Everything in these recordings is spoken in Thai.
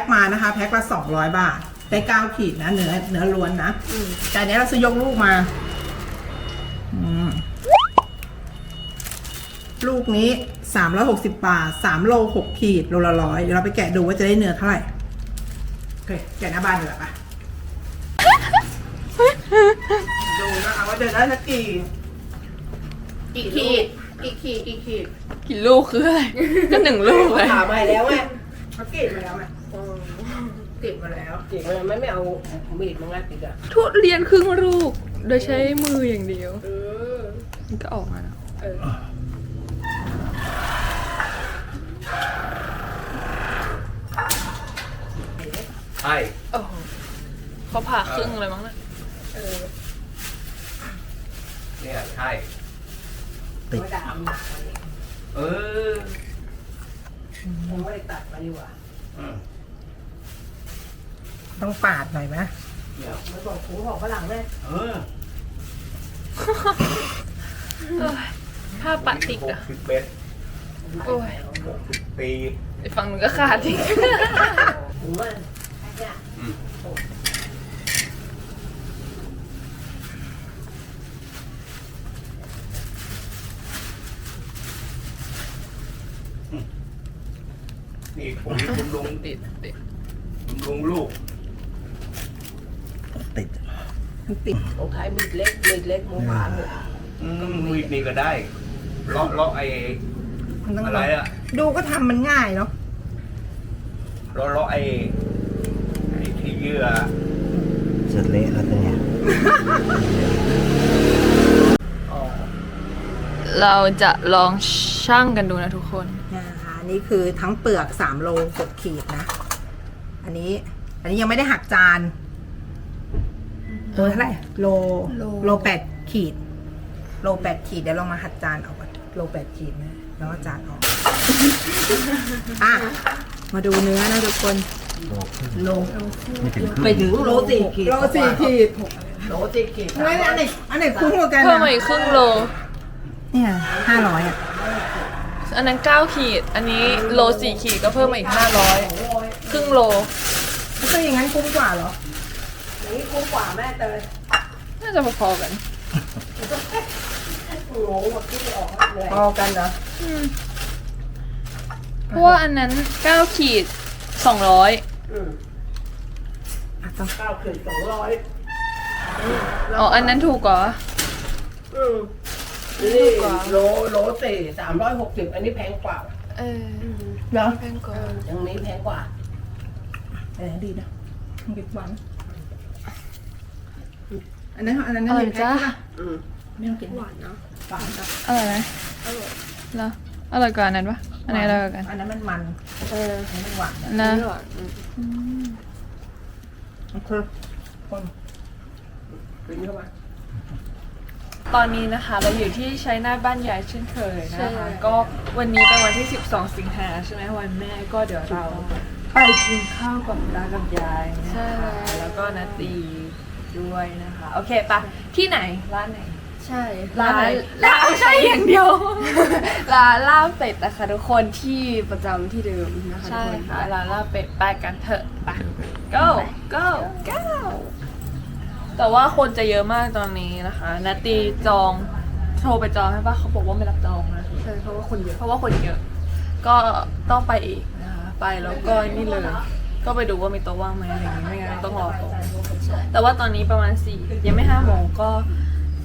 คมานะคะ แพ็คละสองร้อยบาท ได้เก้าขีดนะ เนื้อเนื้อล้วนนะอืม แต่อันนี้เราซื้อยกลูกมา อืม ลูกนี้สามร้อยหกสิบบาทสามโลหกขีด โลละร้อยเดี๋ยวเราไปแกะดูว่าจะได้เนื้อเท่าไหร่โอเคแกะหน้าบ้านดีกว่าปะ ดูนะคะว่าจะได้สักกี่ กี่ขีด กี่ขีด กี่ขีด กี่ลูกคืออะไร ก็หนึ่งลูกเลย ถามไปแล้วไงเขากรีดมาแล้วไห มอืมกรีดมาแล้วจริงมันไม่ไม่เอามีดมางัดอีกอะทุเรียนครึ่งลูก โดยใช้มืออย่างเดียว เออมันก็ออกมาแล้วเออใช่โอ้โหเขาผ่าครึ่งเลยมั้งนะเออเนี่ยใช่ไม่ได้ทำหนักมันเออยังไม่ได้ตัดมาดีกว่าอืม ต้องปาดหน่อยไหมเนี่ยไม่บอกหูของฝรั่งเลยเออเอ้ยผ้าปะติกหกอะสิบเอ็ดโอ้ยหกสิบปีไอ้ฝั่งนึงก็ขาดอีกหูมันเนี่ยอืมนี่ผมบำรุงติดติดบำรุงลูก ติด มันติดของไทยมีดเล็กมีดเล็กหมูหวานหมดอืมมีดนี่ก็ได้เลาะเลาะไอ้มันต้องอะไรอะดูก็ทำมันง่ายเนาะเลาะเลาะไอ้ไอ้ที่เยื่อเสร็จเละแล้วเนี่ยอ๋อเราจะลองชั่งกันดูนะทุกคน นะคะอันนี้คือทั้งเปลือกสามโลหกขีดนะ อันนี้ อันนี้ยังไม่ได้หักจาน โลเท่าไหร่โลโล โลแปดขีด โลแปดขีดเดี๋ยวลองมาหักจานเอาก่อนโลแปดขีดนะแล้วก็จานออก อะ มาดูเนื้อนะทุกคน โลครึ่งโลไม่ถึงครึ่งไปถึงโลสี่ขีดโลสี่ขีดโลสี่ขีดอันไหนอันไหนอันไหนคุ้มกว่ากันเพิ่มนะมาอีกครึ่งโล เนี่ยห้าร้อยอะอันนั้นเก้าขีด อันนี้โลสี่ขีดก็เพิ่มมาอีกห้าร้อยครึ่งโล ก็อย่างนั้นคุ้มกว่าเหรออย่างนี้ คุ้มกว่าแม่เตยน่าจะพอๆกันโง่หมดที่ออกเลยพอกันเหรอเพราะว่าอันนั้นเก้าขีดสองร้อยอืมอะต้องเก้าขีดสองร้อยอ๋ออันนั้นถูกกว่าอืมนี่โลโลสี่สามร้อยหกสิบอันนี้แพงกว่าเออเหรอแพงกว่าอย่างนี้แพงกว่าอันไหนดีนะมันกินหวาน อันนั้นอันนั้นอร่อยเห็นแพ็คจ้าใช่ปะอืมไม่ต้องกินหวานเนาะหวานครับอร่อยไหมอร่อยแล้วอร่อยกว่าอันนั้นปะอันไหนอร่อยกว่ากันอันนั้นมันมันเอออันนี้มันหวานนะนะโอเคคนกินเข้ามาตอนนี้นะคะเราอยู่ที่ชัยนาทบ้านใหญ่เช่นเคยนะคะก็วันนี้เป็นวันที่ 12 สิงหาใช่ไหมวันแม่ก็เดี๋ยวเราไปกินข้าวกับตากับยายนะคะแล้วก็นาตี ด้วยนะคะ โอเคปะที่ไหนร้านไหน ใช่ร้าร้านนร้านใช่อย่างเดียว ร้านลาบเป็ดนะคะทุกคนที่ประจำที่เดิมนะคะใช่ทุกคนค่ะร้านลาบเป็ดไปกันเถอะไป go go go แต่ว่าคนจะเยอะมากตอนนี้นะคะนาตีจองโทรไปจองให้ปะเขาบอกว่าไม่รับจองนะ ใช่เพราะว่าคนเยอะ เพราะว่าคนเยอะ ก็ต้องไปอีกนะคะ ไปแล้วก็นี่เลย ก็ไปดูว่ามีโต๊ะว่างไหมอะไรอย่างงี้ไม่งั้นต้องรอโต๊ะแต่ว่าตอนนี้ประมาณสี่ยังไม่ห้าโมงก็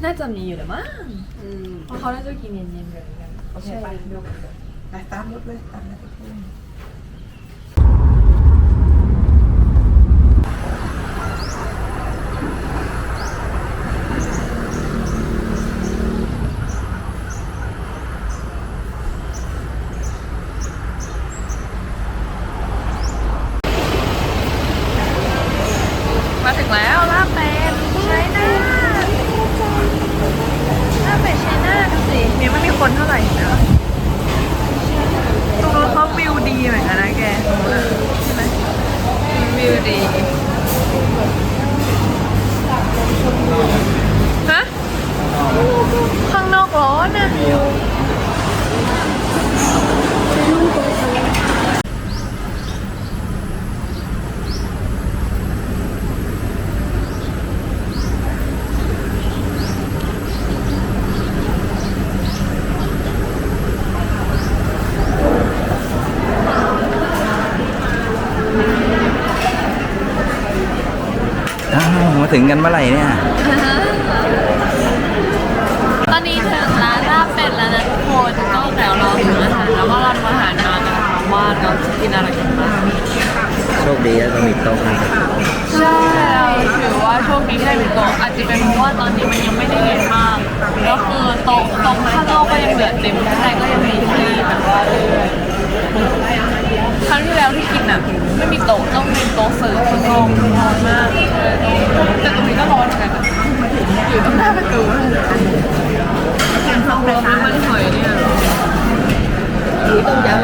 น่าจะมีอยู่แหละมั้งอืมเพราะเขาน่าจะกินเย็นๆกันโอเคไปดูกันไปตามรถเลยตามรถเลย มาถึงแล้วลาบเป็ดใช้หน้าลาบเป็ดใช้หน้าดูสินี่ไม่มีคนเท่าไหร่นะตรงนู้นเขาวิวดีเหมือนกันนะแกใช่ไหมวิวดีฮะข้างนอกร้อนนะ อ้าว มาถึงกันเมื่อไหร่เนี่ย ตอนนี้ถึงร้านลาบเป็ดแล้วนะทุกคนก็เดี๋ยวรอถึงอาหารแล้วก็รออาหารมากันว่าเราจะกินอะไรกันบ้างโชคดีแล้วก็มีโต๊ะให้ใช่ ถือว่าโชคดีที่ได้เป็นโตอาจจะเป็นเพราะว่าตอนนี้มันยังไม่ได้เย็นมากแล้วคือโต๊ะตรงข้างนอกก็ยังเหลือเต็มข้างในก็ยังมีที่แบบว่าเรื่อยๆครั้งที่แล้วที่กินอะไม่มีโต๊ะต้องเป็นโต๊ะเสิร์ฟข้างนอกร้อนมากแต่ตรงนี้ก็ร้อนเหมือนกันนะอยู่ตรงหน้าประตูรวมน้ำมันหอยเนี่ยฮะยัง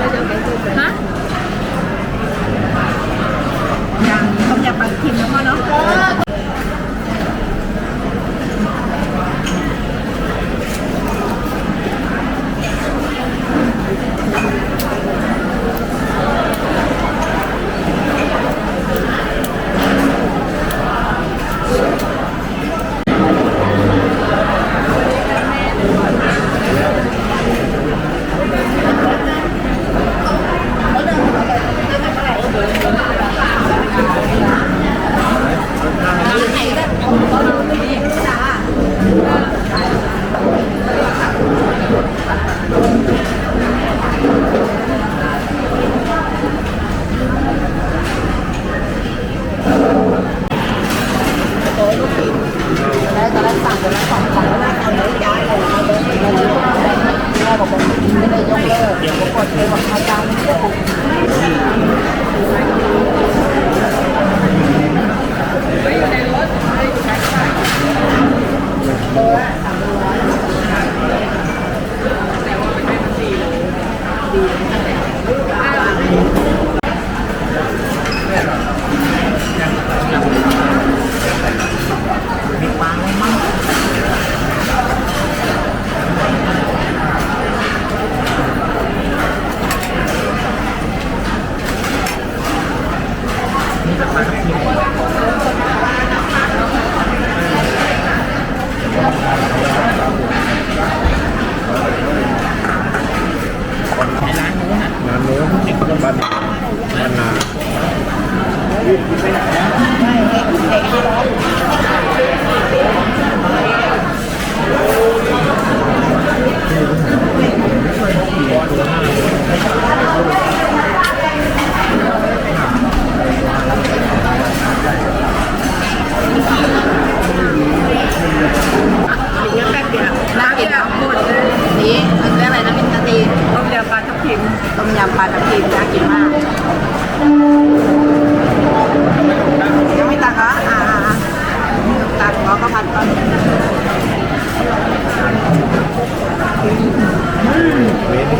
ไม่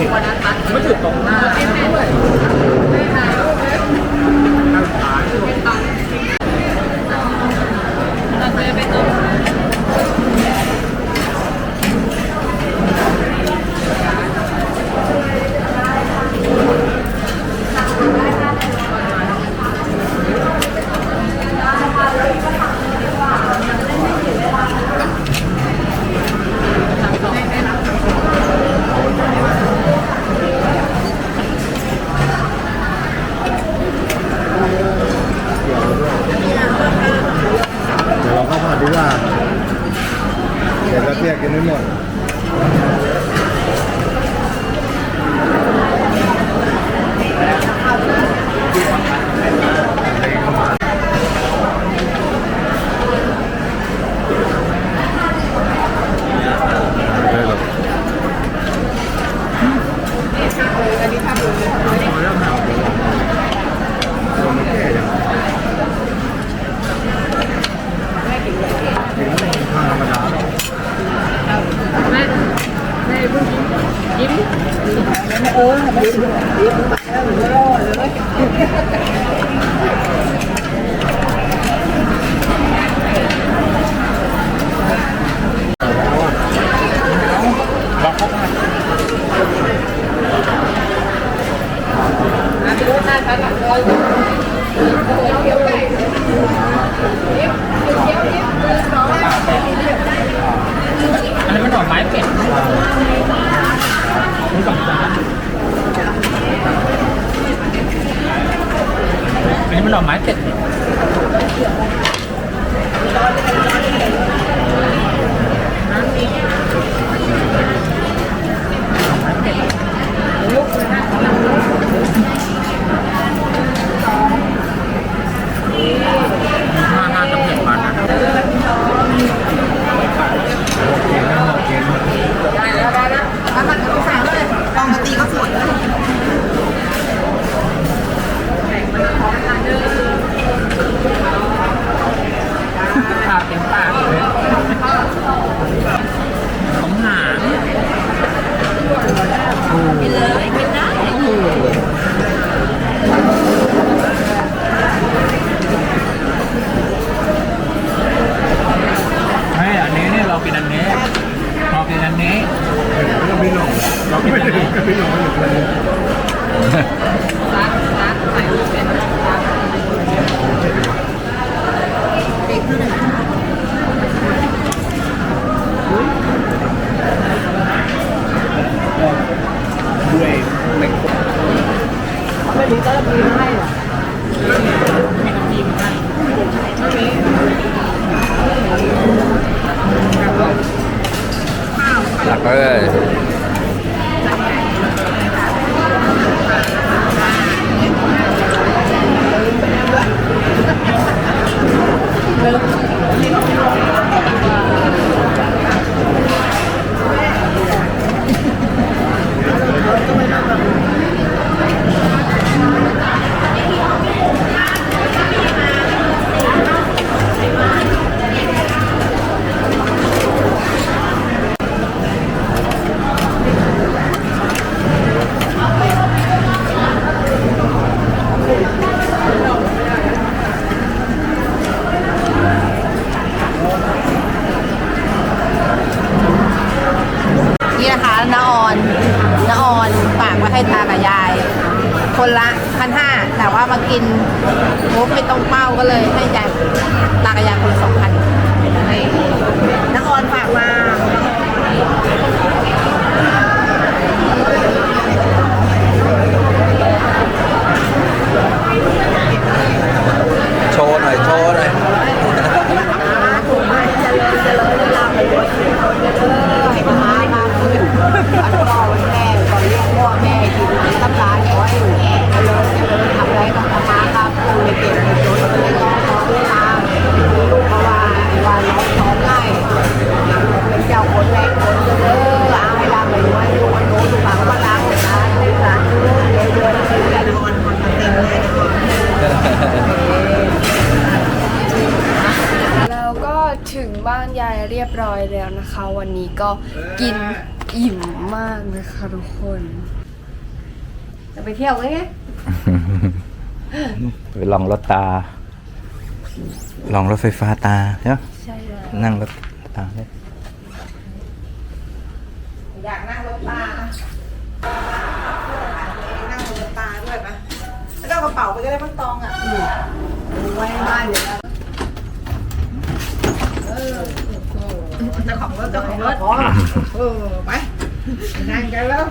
ถึงตรา อันนี้มันดอกไม้เป็ดนี่สองจานอันนี้มันดอกไม้เป็ด ได้แล้วได้แล้วแล้วมันก็ใส่เลยปองกติก็สวยเลย ภาพเป็นปากเลยของหางกินเลยกินได้ไม่อันนี้เนี่ยเรากินอันนี้เรากินอันนี้ ก็ไม่หลงเราไม่ได้ก็ไม่หลงอยู่เลย ด้วยไม่ครบ ไม่มีก็มีให้หรอหลักเลยนี่ ก็เลย เที่ยวไหมไปลองรถตา ลองรถไฟฟ้าตาใช่ไหมใช่แล้วนั่งรถตาเลยอยากนั่งรถตานะนั่งรถตาด้วยปะแล้วก็เอากระเป๋าไปก็ได้มันตองอะไว้ในบ้านเดี๋ยวเออเจ้าของรถเจ้าของรถเออไปนั่งกันแล้ว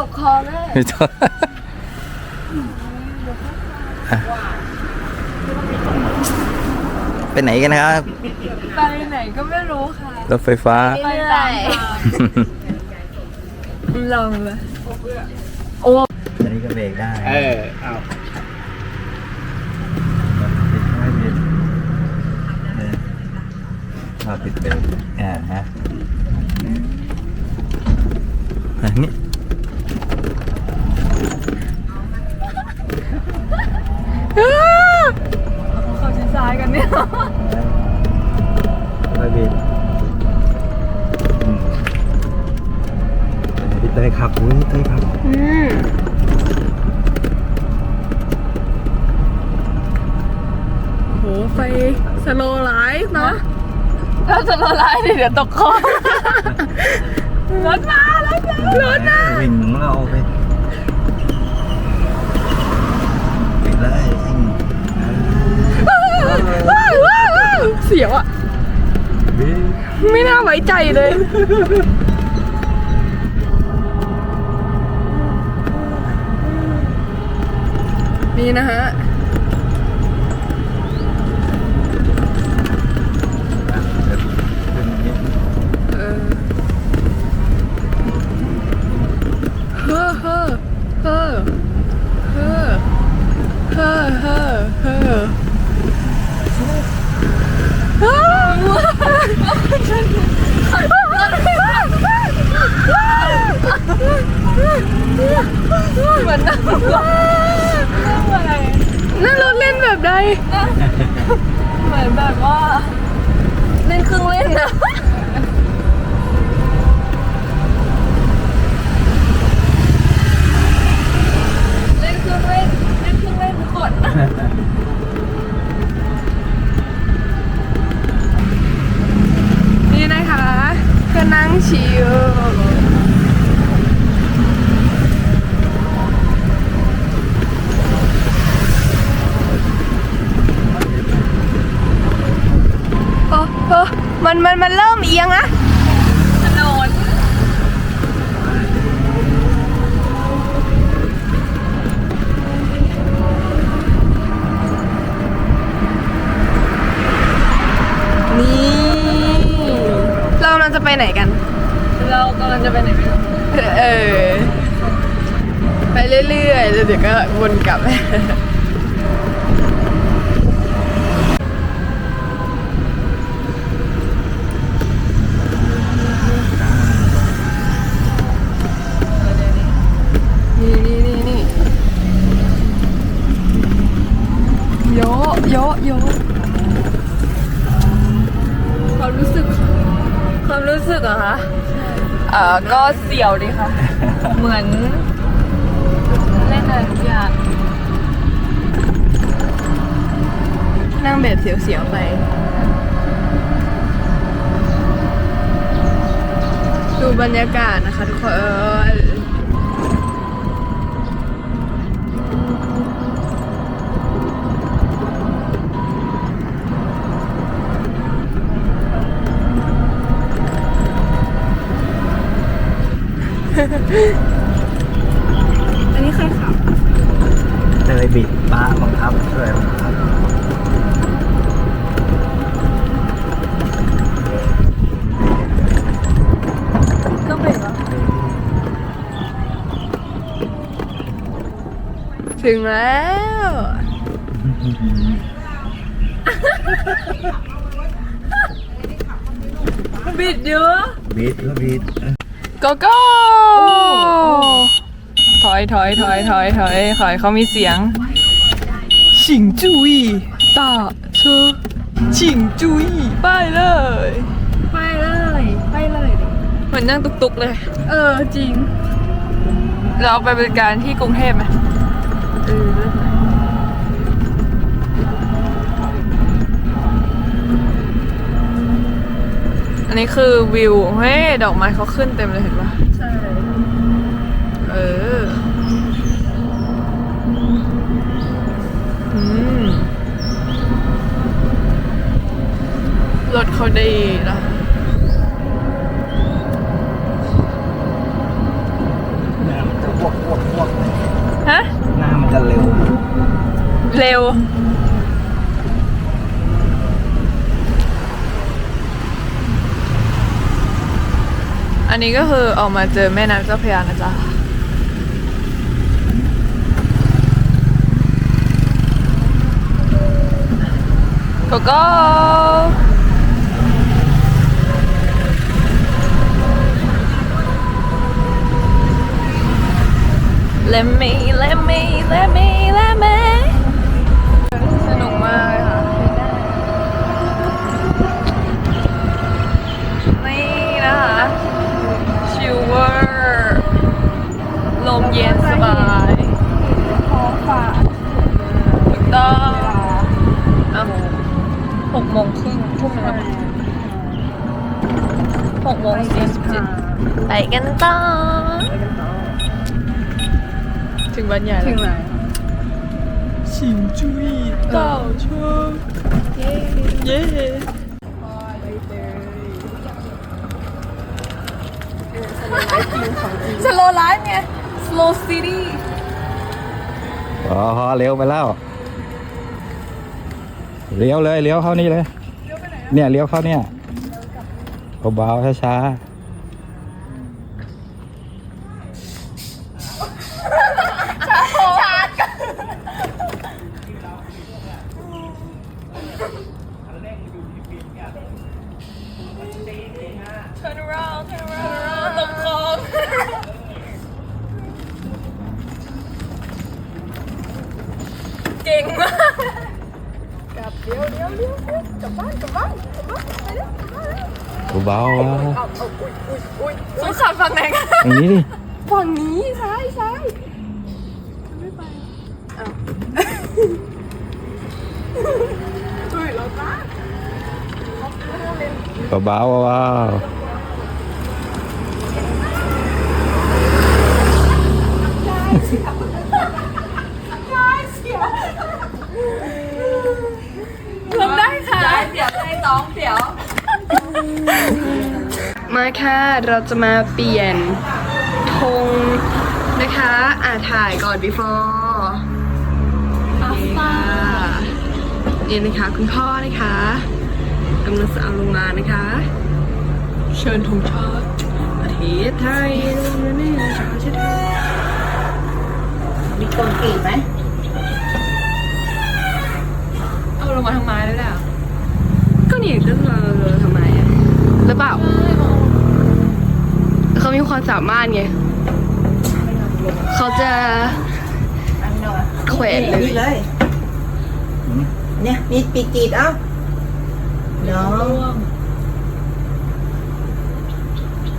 ตกคอแม่ไม่ต้องไปไหนกันนะครับ ไปไหนก็ไม่รู้ค่ะรถไฟฟ้า ไปตามทางลองเลยอันนี้ก็เบรกได้ เออเอาเราปิดเบรกอ่าฮะอันนี้ ต้ยขับอุ้ยพี่เต้ยขับโหไฟสโลไลฟ์เนาะถ้าสโลไลฟ์เดี๋ยวตกคอ รถมารถมารถมาวิ่งเราไปปิดเลยซิ่งว้าวว้าวว้าวเสียวอะ ไม่น่าไว้ใจเลย นี่นะฮะเหมือนน้ำ แบบใดเหมือนแบบว่าเล่นครื่งเล่นนะเล่นครื่งเล่นเล่นครื่งเล่นกดนี่นะคะก็นั่งชิลโอ้โอ้ มันมันมันเริ่มเอียงอะถนนนี่เรากำลังจะไปไหนกัน เรากำลังจะไปไหนไม่รู้เออ ไปเรื่อยๆแล้วเดี๋ยวก็วนกลับ รู้สึกเหรอะคะเอ่อก็เสียวดีค่ะ เหมือนเล่นอะไรทุกอย่างนั่งแบบเสียวๆไป ดูบรรยากาศนะคะทุกคน อันนี้ใครขับเตยบิดป้าบังคับช่วยบังคับต้องเป็นวถึงแล้ว บิดเยอะ บิดก็บิด โกโก้ถอยถอยถอยถอยถอยถอยเขามีเสียงชิงจุยตาเชอชิงจุยไปเลย ไปเลย ไปเลยเหมือนนั่งตุกๆเลย เออจริง เราไปบริการที่กรุงเทพไหม อันนี้คือวิว เฮ้ย ดอกไม้เขาขึ้นเต็มเลยเห็นปะใช่ เออ อืม รถเขาดีนะหน้ามันจะวกวกวกฮะ หน้ามันจะเร็ว เร็ว อันนี้ก็คือออกมาเจอแม่น้ำเจ้าพระยานะจ๊ะโกโก้ Let me let me let me let me สนุกมากเลยค่ะ นี่นะคะ เวอร์ลมเย็นสบายท้องฟ้าถูกต้องอ่ะหกโมงครึ่งทุ่มหนึ่งแล้วหกโมงสี่สิบเจ็ดไปกันต่อ ถึงบ้านใหญ่ ถึงไหน 请注意倒车เย้ สโลไลฟ์ไง slow city อ๋อเร็วไปแล้วเลี้ยวเลยเลี้ยวเข้านี่เลย เนี่ยเลี้ยวเข้าเนี่ยเบาๆช้าๆ turn around turn around ตกคลอง เบาๆอะ สงสารฝั่งไหนกันอย่างนี้ดิฝั่งนี้ซ้ายซ้ายเบาๆเบาๆทำได้ค่ะเดี๋ยวให้น้องเดี๋ยว มาค่ะ เราจะมาเปลี่ยนธงนะคะ อ่าถ่ายก่อน before นี่ค่ะนี่นะคะ คุณพ่อนะคะกำลังจะเอาลงมานะคะ เชิญธงชาติประเทศไทยนี่ชาติไทยมีคนกรีดไหมเอาลงมาทางไม้ได้แล้วก็นี่ก็เราทำไมอะหรือเปล่า เขามีความสามารถไงเขาจะแขวนเลยนี่เลยเนี่ย มีปีกรีดเอ้าน้อง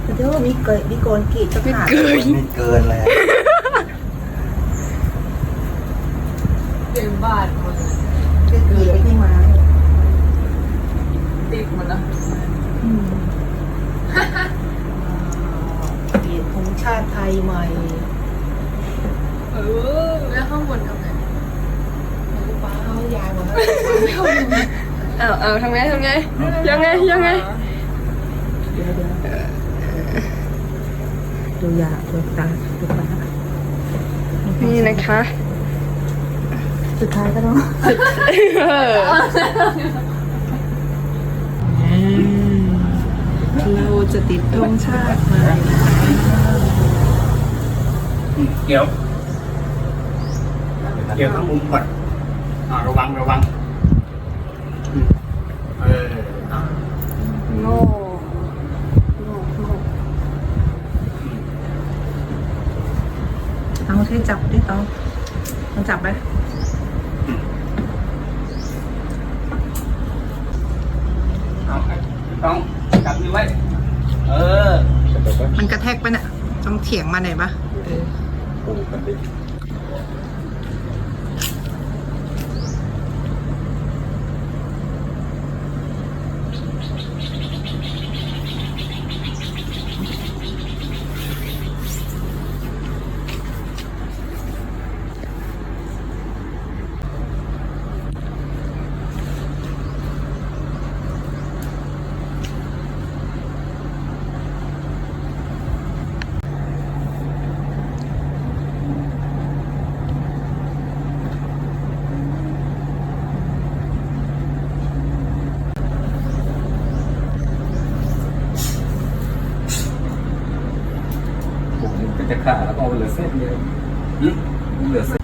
เดี๋ยวมีเกยมีโกนกรีดสักขาดไม่เกินเลยเต็มบ้านหมดเลยก็กรีดไอ้ที่ไม้ติดหมดแล้ว กรีดธง ชาติไทยใหม่ เออ แล้วข้างบนทำไงเอายายมาเอาเอาทำไงทำไง ยังไงยังไงดูยาดูตาดูตานี่นะคะ สุดท้ายก็ต้องเราจะติดธงชาติใหม่ เกี่ยว เกี่ยวทั้งมุมก่อนอ่าระวังระวังอืมเออโง่โง่โง่เอาที่จับดิต้องมันจับไหมเอาต้องจับมือไว้ เออ มันกระแทกปะเนี่ย ต้องเถียงมาหน่อยปะเออ ปูกันดิผม เอาเหลือเส้นเดียวหึเหลือเส้น